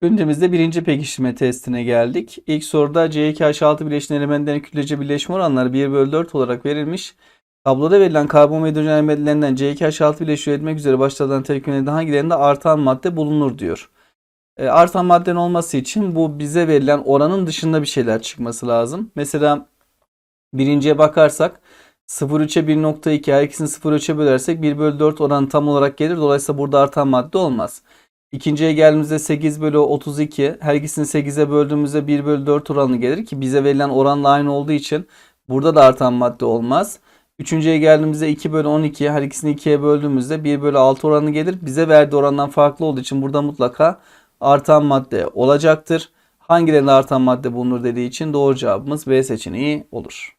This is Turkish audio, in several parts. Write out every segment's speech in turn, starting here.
Gündemimizde birinci pekiştirme testine geldik. İlk soruda C2H6 bileşiğin elementlerin kütlece birleşme oranları 1 bölü 4 olarak verilmiş. Tabloda verilen karbon ve hidrojen elementlerinden C2H6 bileşiği üretmek üzere başlatılan tepkimelerden hangilerinde artan madde bulunur diyor. E, artan maddenin olması için bu bize verilen oranın dışında bir şeyler çıkması lazım. Mesela birinciye bakarsak 0,3'e 1,2 her ikisini 0,3'e bölersek 1 bölü 4 oranı tam olarak gelir. Dolayısıyla burada artan madde olmaz. İkinciye geldiğimizde 8 bölü 32 her ikisini 8'e böldüğümüzde 1 bölü 4 oranı gelir ki bize verilen oranla aynı olduğu için burada da artan madde olmaz. Üçüncüye geldiğimizde 2 bölü 12 her ikisini 2'ye böldüğümüzde 1 bölü 6 oranı gelir. Bize verdiği orandan farklı olduğu için burada mutlaka artan madde olacaktır. Hangilerinde artan madde bulunur dediği için doğru cevabımız B seçeneği olur.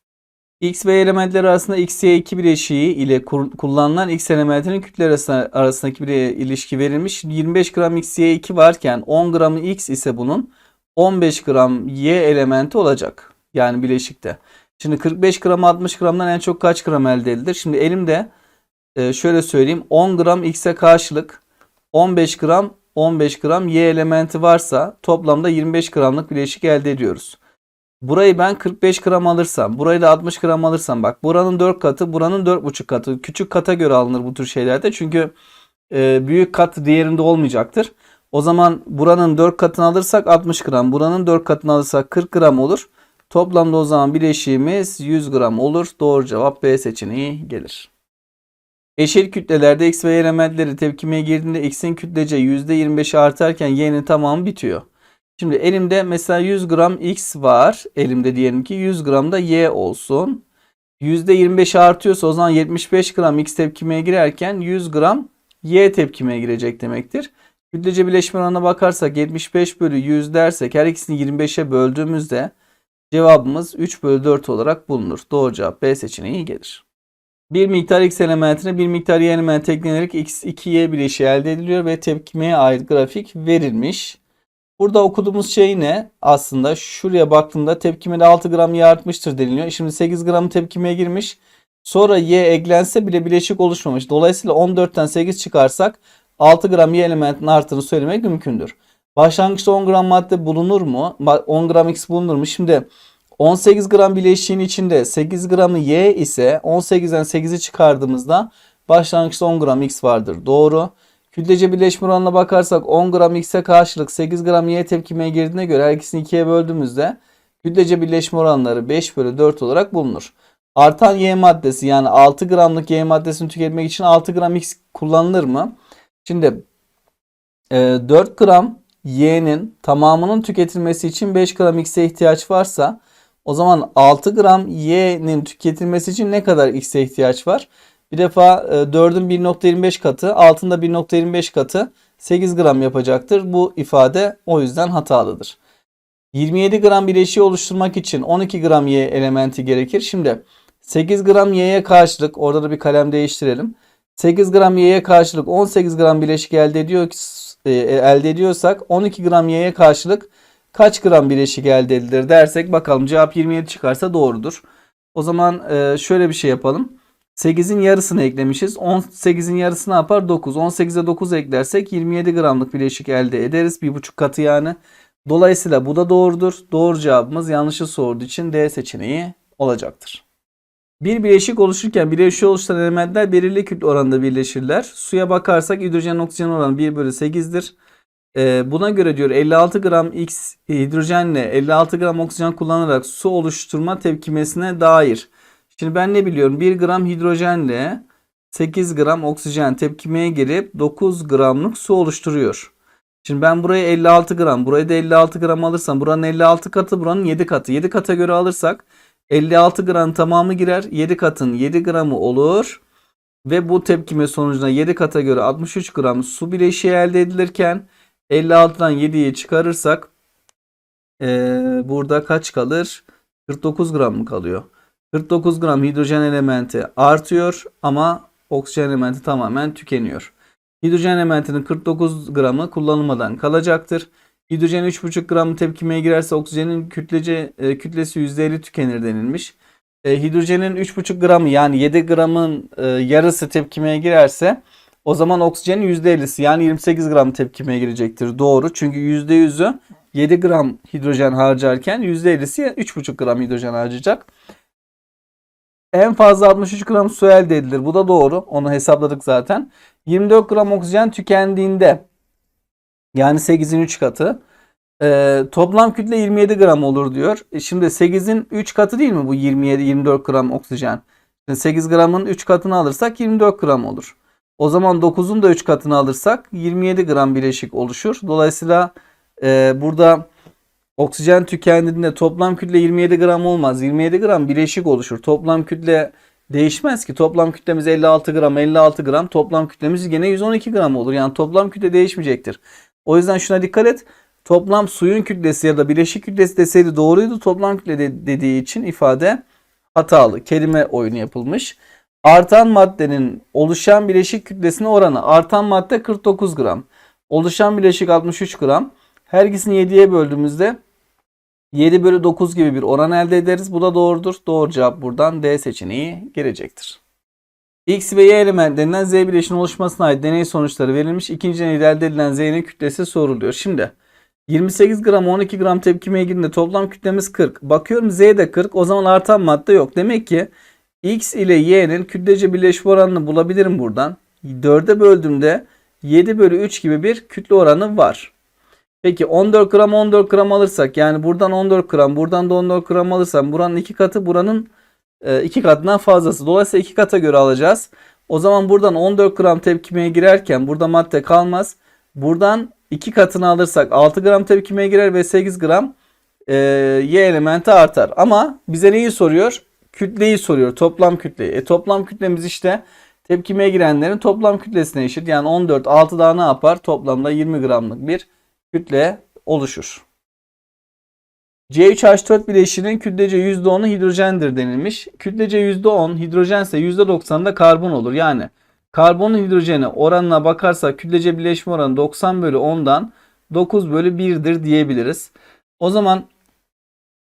X ve elementler arasında XY2 bileşiği ile kullanılan X elementinin kütle arasında, arasındaki bir ilişki verilmiş. 25 gram XY2 varken 10 gramı X ise bunun 15 gram Y elementi olacak. Yani bileşikte. Şimdi 45 gram 60 gramdan en çok kaç gram elde edilir? Şimdi elimde e, şöyle söyleyeyim 10 gram X'e karşılık 15 gram 15 gram Y elementi varsa toplamda 25 gramlık bileşik elde ediyoruz. Burayı ben 45 gram alırsam, burayı da 60 gram alırsam bak buranın 4 katı, buranın 4,5 katı. Küçük kata göre alınır bu tür şeylerde. Çünkü e, büyük kat diğerinde olmayacaktır. O zaman buranın 4 katını alırsak 60 gram, buranın 4 katını alırsak 40 gram olur. Toplamda o zaman bileşiğimiz 100 gram olur. Doğru cevap B seçeneği gelir. Eşit kütlelerde X ve Y elementleri tepkimeye girdiğinde X'in kütlece %25 artarken Y'nin tamamı bitiyor. Şimdi elimde mesela 100 gram X var. Elimde diyelim ki 100 gram da Y olsun. %25 artıyorsa o zaman 75 gram X tepkimeye girerken 100 gram Y tepkimeye girecek demektir. Kütlece birleşme oranına bakarsak 75 bölü 100 dersek her ikisini 25'e böldüğümüzde cevabımız 3 bölü 4 olarak bulunur. Doğru cevap B seçeneği gelir. Bir miktar X elementine bir miktar Y elementi eklenerek X2Y bileşiği elde ediliyor ve tepkimeye ait grafik verilmiş. Burada okuduğumuz şey ne? Aslında şuraya baktığımda tepkimede 6 gram yağ artmıştır deniliyor. Şimdi 8 gram tepkimeye girmiş. Sonra Y eklense bile bileşik oluşmamış. Dolayısıyla 14'ten 8 çıkarsak 6 gram Y elementinin arttığını söylemek mümkündür. Başlangıçta 10 gram madde bulunur mu? 10 gram X bulunur mu? Şimdi 18 gram bileşiğin içinde 8 gramı Y ise 18'den 8'i çıkardığımızda başlangıçta 10 gram X vardır. Doğru. Kütlece birleşme oranına bakarsak 10 gram X'e karşılık 8 gram Y tepkimeye girdiğine göre her ikisini 2'ye böldüğümüzde kütlece birleşme oranları 5 bölü 4 olarak bulunur. Artan Y maddesi yani 6 gramlık Y maddesini tüketmek için 6 gram X kullanılır mı? Şimdi e, 4 gram Y'nin tamamının tüketilmesi için 5 gram X'e ihtiyaç varsa o zaman 6 gram Y'nin tüketilmesi için ne kadar X'e ihtiyaç var? Bir defa 4'ün 1.25 katı, 6'ın da 1.25 katı 8 gram yapacaktır. Bu ifade o yüzden hatalıdır. 27 gram bileşiği oluşturmak için 12 gram Y elementi gerekir. Şimdi 8 gram Y'ye karşılık, orada da bir kalem değiştirelim. 8 gram Y'ye karşılık 18 gram bileşik elde ediyor e, elde ediyorsak 12 gram Y'ye karşılık kaç gram bileşik elde edilir dersek bakalım cevap 27 çıkarsa doğrudur. O zaman e, şöyle bir şey yapalım. 8'in yarısını eklemişiz. 18'in yarısı ne yapar? 9. 18'e 9 eklersek 27 gramlık bileşik elde ederiz. 1,5 katı yani. Dolayısıyla bu da doğrudur. Doğru cevabımız yanlışı sorduğu için D seçeneği olacaktır. Bir bileşik oluşurken bileşiği oluşturan elementler belirli kütle oranında birleşirler. Suya bakarsak hidrojen oksijen oranı 1 bölü 8'dir. Ee, buna göre diyor 56 gram X hidrojenle 56 gram oksijen kullanarak su oluşturma tepkimesine dair. Şimdi ben ne biliyorum? 1 gram hidrojenle 8 gram oksijen tepkimeye girip 9 gramlık su oluşturuyor. Şimdi ben buraya 56 gram, buraya da 56 gram alırsam buranın 56 katı, buranın 7 katı. 7 kata göre alırsak 56 gram tamamı girer. 7 katın 7 gramı olur. Ve bu tepkime sonucunda 7 kata göre 63 gram su bileşiği elde edilirken 56'dan 7'yi çıkarırsak ee, burada kaç kalır? 49 gram mı kalıyor? 49 gram hidrojen elementi artıyor ama oksijen elementi tamamen tükeniyor. Hidrojen elementinin 49 gramı kullanılmadan kalacaktır. Hidrojen 3,5 gram tepkimeye girerse oksijenin kütlece, e, kütlesi %50 tükenir denilmiş. E, hidrojenin 3,5 gramı yani 7 gramın e, yarısı tepkimeye girerse O zaman oksijenin %50'si yani 28 gram tepkimeye girecektir. Doğru. Çünkü %100'ü 7 gram hidrojen harcarken %50'si 3,5 gram hidrojen harcayacak. En fazla 63 gram su elde edilir. Bu da doğru. Onu hesapladık zaten. 24 gram oksijen tükendiğinde yani 8'in 3 katı. Ee, toplam kütle 27 gram olur diyor. E şimdi 8'in 3 katı değil mi bu 27-24 gram oksijen? Şimdi 8 gramın 3 katını alırsak 24 gram olur. O zaman 9'un da 3 katını alırsak 27 gram bileşik oluşur. Dolayısıyla e, burada oksijen tükendiğinde toplam kütle 27 gram olmaz. 27 gram bileşik oluşur. Toplam kütle değişmez ki. Toplam kütlemiz 56 gram, 56 gram. Toplam kütlemiz gene 112 gram olur. Yani toplam kütle değişmeyecektir. O yüzden şuna dikkat et. Toplam suyun kütlesi ya da bileşik kütlesi deseydi doğruydu. Toplam kütle de- dediği için ifade hatalı. Kelime oyunu yapılmış. Artan maddenin oluşan bileşik kütlesine oranı. Artan madde 49 gram. Oluşan bileşik 63 gram. Her ikisini 7'ye böldüğümüzde 7 bölü 9 gibi bir oran elde ederiz. Bu da doğrudur. Doğru cevap buradan D seçeneği gelecektir. X ve Y elementlerinden Z bileşiğinin oluşmasına ait deney sonuçları verilmiş. İkinci deneyde elde edilen Z'nin kütlesi soruluyor. Şimdi 28 gram 12 gram tepkimeye girdiğinde toplam kütlemiz 40. Bakıyorum Z de 40. O zaman artan madde yok. Demek ki X ile Y'nin kütlece birleşme oranını bulabilirim buradan. 4'e böldüğümde 7 bölü 3 gibi bir kütle oranı var. Peki 14 gram 14 gram alırsak yani buradan 14 gram buradan da 14 gram alırsam buranın iki katı buranın e, iki katından fazlası. Dolayısıyla iki kata göre alacağız. O zaman buradan 14 gram tepkimeye girerken burada madde kalmaz. Buradan iki katını alırsak 6 gram tepkimeye girer ve 8 gram e, Y elementi artar. Ama bize neyi soruyor? Kütleyi soruyor. Toplam kütleyi. E, toplam kütlemiz işte tepkimeye girenlerin toplam kütlesine eşit. Yani 14 6 daha ne yapar? Toplamda 20 gramlık bir kütle oluşur. C3H4 bileşiğinin kütlece %10'u hidrojendir denilmiş. Kütlece %10 hidrojense %90'da karbon olur. Yani karbonun hidrojene oranına bakarsak kütlece birleşme oranı 90 bölü 10'dan 9 bölü 1'dir diyebiliriz. O zaman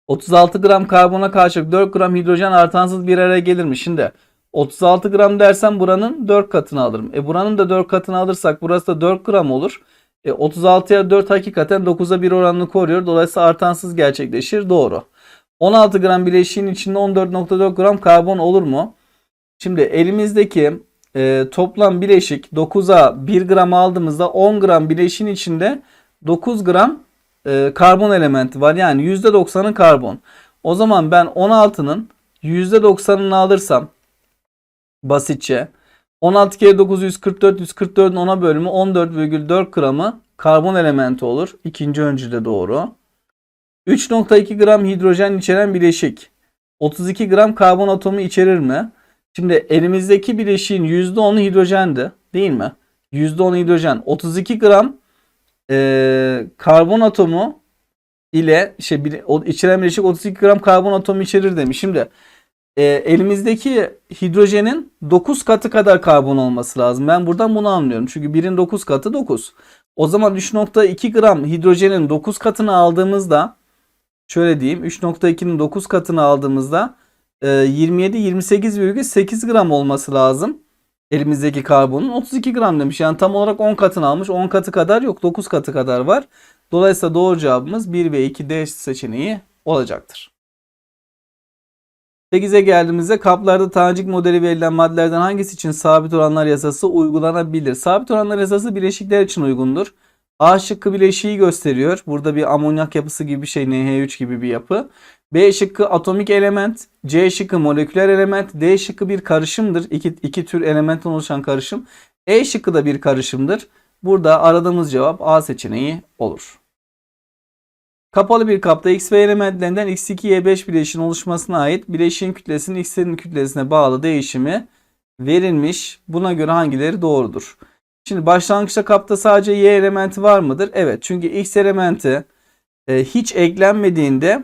36 gram karbona karşılık 4 gram hidrojen artansız bir araya gelir mi? Şimdi 36 gram dersem buranın 4 katını alırım. E buranın da 4 katını alırsak burası da 4 gram olur. E 36'ya 4 hakikaten 9'a 1 oranını koruyor. Dolayısıyla artansız gerçekleşir. Doğru. 16 gram bileşiğin içinde 14.4 gram karbon olur mu? Şimdi elimizdeki e, toplam bileşik 9'a 1 gram aldığımızda 10 gram bileşiğin içinde 9 gram e, karbon elementi var. Yani %90'ı karbon. O zaman ben 16'nın %90'ını alırsam basitçe 16 kere 9 144 144'ün 10'a bölümü 14,4 gramı karbon elementi olur. İkinci öncülde doğru. 3.2 gram hidrojen içeren bileşik 32 gram karbon atomu içerir mi? Şimdi elimizdeki bileşiğin %10'u hidrojendi değil mi? %10 hidrojen 32 gram e, karbon atomu ile şey içeren bileşik 32 gram karbon atomu içerir demiş. Şimdi e, elimizdeki hidrojenin 9 katı kadar karbon olması lazım. Ben buradan bunu anlıyorum. Çünkü 1'in 9 katı 9. O zaman 3.2 gram hidrojenin 9 katını aldığımızda şöyle diyeyim 3.2'nin 9 katını aldığımızda e, 27 28,8 gram olması lazım. Elimizdeki karbonun 32 gram demiş. Yani tam olarak 10 katını almış. 10 katı kadar yok. 9 katı kadar var. Dolayısıyla doğru cevabımız 1 ve 2 D seçeneği olacaktır. 8'e geldiğimizde kaplarda tanecik modeli verilen maddelerden hangisi için sabit oranlar yasası uygulanabilir? Sabit oranlar yasası bileşikler için uygundur. A şıkkı bileşiği gösteriyor. Burada bir amonyak yapısı gibi bir şey NH3 gibi bir yapı. B şıkkı atomik element, C şıkkı moleküler element, D şıkkı bir karışımdır. İki, iki tür elementten oluşan karışım. E şıkkı da bir karışımdır. Burada aradığımız cevap A seçeneği olur. Kapalı bir kapta X ve elementlerinden X2Y5 bileşiğin oluşmasına ait bileşiğin kütlesinin X'in kütlesine bağlı değişimi verilmiş. Buna göre hangileri doğrudur? Şimdi başlangıçta kapta sadece Y elementi var mıdır? Evet. Çünkü X elementi e, hiç eklenmediğinde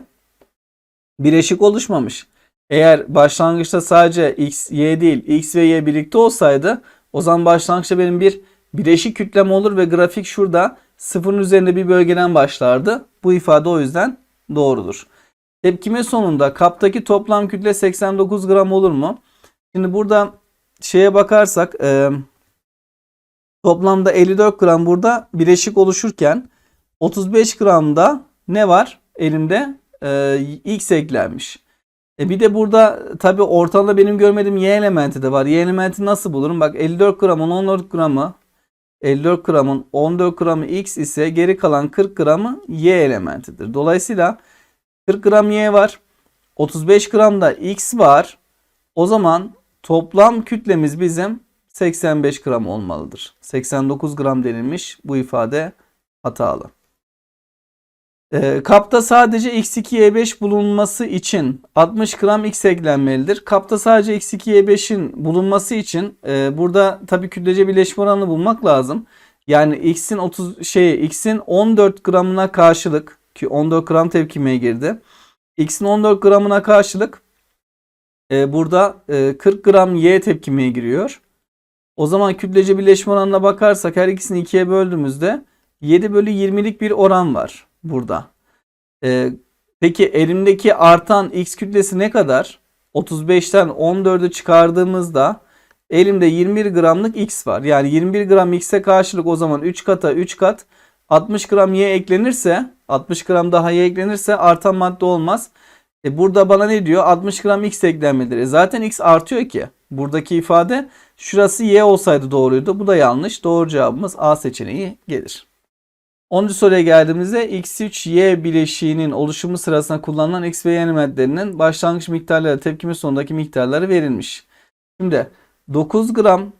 bileşik oluşmamış. Eğer başlangıçta sadece X, Y değil X ve Y birlikte olsaydı o zaman başlangıçta benim bir bileşik kütlem olur ve grafik şurada sıfırın üzerinde bir bölgeden başlardı. Bu ifade o yüzden doğrudur. Tepkime sonunda kaptaki toplam kütle 89 gram olur mu? Şimdi burada şeye bakarsak e, Toplamda 54 gram burada bileşik oluşurken 35 gramda ne var elimde? Ee, X eklenmiş. E bir de burada tabi ortalama benim görmediğim Y elementi de var. Y elementi nasıl bulurum? Bak 54 gramın 14 gramı 54 gramın 14 gramı X ise geri kalan 40 gramı Y elementidir. Dolayısıyla 40 gram Y var. 35 gramda X var. O zaman toplam kütlemiz bizim 85 gram olmalıdır. 89 gram denilmiş. Bu ifade hatalı. Ee, kapta sadece x2y5 bulunması için 60 gram x eklenmelidir. Kapta sadece x2y5'in bulunması için e, burada tabii kütlece birleşme oranını bulmak lazım. Yani x'in 30 şey x'in 14 gramına karşılık ki 14 gram tepkimeye girdi. x'in 14 gramına karşılık e, burada e, 40 gram y tepkimeye giriyor. O zaman kütlece birleşme oranına bakarsak her ikisini ikiye böldüğümüzde 7 bölü 20'lik bir oran var burada. Ee, peki elimdeki artan x kütlesi ne kadar? 35'ten 14'ü çıkardığımızda elimde 21 gramlık x var. Yani 21 gram x'e karşılık o zaman 3 kata 3 kat 60 gram y eklenirse 60 gram daha y eklenirse artan madde olmaz. E burada bana ne diyor? 60 gram x eklenmedir. E zaten x artıyor ki. Buradaki ifade şurası y olsaydı doğruydu. Bu da yanlış. Doğru cevabımız A seçeneği gelir. 10. soruya geldiğimizde X3Y bileşiğinin oluşumu sırasında kullanılan X ve Y elementlerinin başlangıç miktarları tepkime sonundaki miktarları verilmiş. Şimdi 9 gram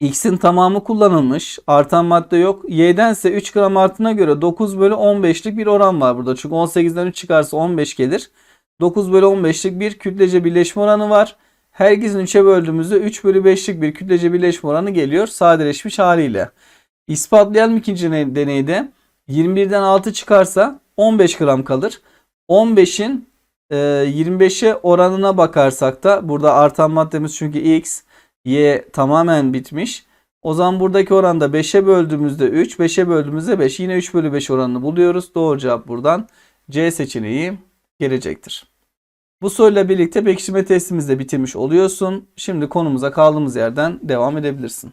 X'in tamamı kullanılmış. Artan madde yok. Y'den ise 3 gram artına göre 9 bölü 15'lik bir oran var burada. Çünkü 18'den 3 çıkarsa 15 gelir. 9 bölü 15'lik bir kütlece birleşme oranı var. Her ikisini 3'e böldüğümüzde 3 bölü 5'lik bir kütlece birleşme oranı geliyor sadeleşmiş haliyle. İspatlayalım ikinci deneyde 21'den 6 çıkarsa 15 gram kalır. 15'in e, 25'e oranına bakarsak da burada artan maddemiz çünkü x, y tamamen bitmiş. O zaman buradaki oranda 5'e böldüğümüzde 3, 5'e böldüğümüzde 5. Yine 3 bölü 5 oranını buluyoruz. Doğru cevap buradan C seçeneği gelecektir. Bu soruyla birlikte pekiştirme testimizi de bitirmiş oluyorsun. Şimdi konumuza kaldığımız yerden devam edebilirsin.